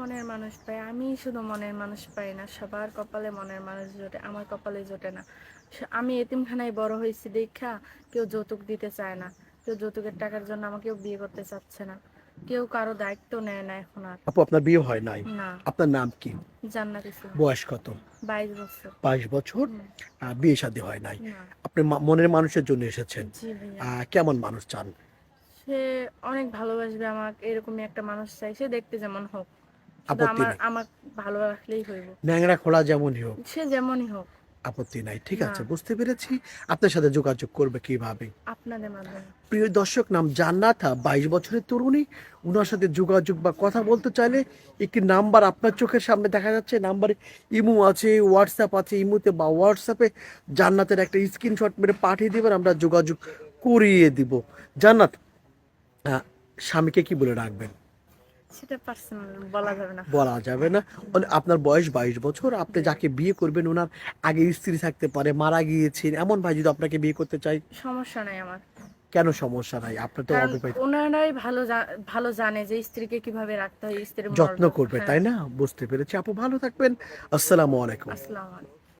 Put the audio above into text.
মনের মানুষ পাই আমি শুধু মনের মানুষ পাই না সবার কপালে মনের মানুষ জোটে আমার কপালে জোটে না। আমি এতিমখানায় বড় হয়েছি দেখা কেউ যৌতুক দিতে চায় না কেউ যৌতুকের টাকার জন্য আমাকেও বিয়ে করতে চাচ্ছে না কেউ কারও দায়িত্ব নেয় না এখন আর। আপু আপনার বিয়ে হয় নাই? না। আপনার নাম কি? জান্নাত ইসলাম বয়স কত? বাইশ বছর। বাইশ বছর? বিয়ে শাদী হয় নাই। আপনি মনের মানুষের জন্য এসেছেন। কেমন মানুষ চান? সে অনেক ভালোবাসবে আমাকে এরকমই একটা মানুষ চাই সে দেখতে যেমন হোক। আপত্তি নেই। আমার ভালো রাখলেই হইব। ন্যাংরা খোলা যেমনই হোক। সে যেমনই হোক। আপত্তি নাই ঠিক আছে বুঝতে পেরেছি। আপনার সাথে যোগাযোগ করবে কীভাবে? আপনাদের মাধ্যমে। প্রিয় দর্শক নাম জান্নাতা বাইশ বছরের তরুণী ওনার সাথে যোগাযোগ বা কথা বলতে চাইলে একটি নাম্বার আপনার চোখের সামনে দেখা যাচ্ছে। নাম্বারে ইমো আছে হোয়াটসঅ্যাপ আছে ইমোতে বা হোয়াটসঅ্যাপে জান্নাতের একটা স্ক্রিনশট মেরে পাঠিয়ে দেবেন আমরা যোগাযোগ করিয়ে দিব। জান্নাত স্বামীকে কি বলে রাখবেন? সেটা পার্সোনাল বলা যাবে না। বলা যাবে না। আপনার বয়স বাইশ বছর আপনি যাকে বিয়ে করবেন ওনার আগে স্ত্রী থাকতে পারে মারা গিয়েছেন এমন ভাই যদি আপনাকে বিয়ে করতে চাই সমস্যা নাই আমার। কেন সমস্যা নাই? আপনার তো অবিবাহিত। ওনারাই ভালো ভালো জানে যে স্ত্রীকে কীভাবে রাখতে হয় স্ত্রীর যত্ন। করবে হ্যাঁ, তাই না? বুঝতে পেরেছি। আপু ভালো থাকবেন। আসসালামু আলাইকুম। আসসালামু আলাইকুম।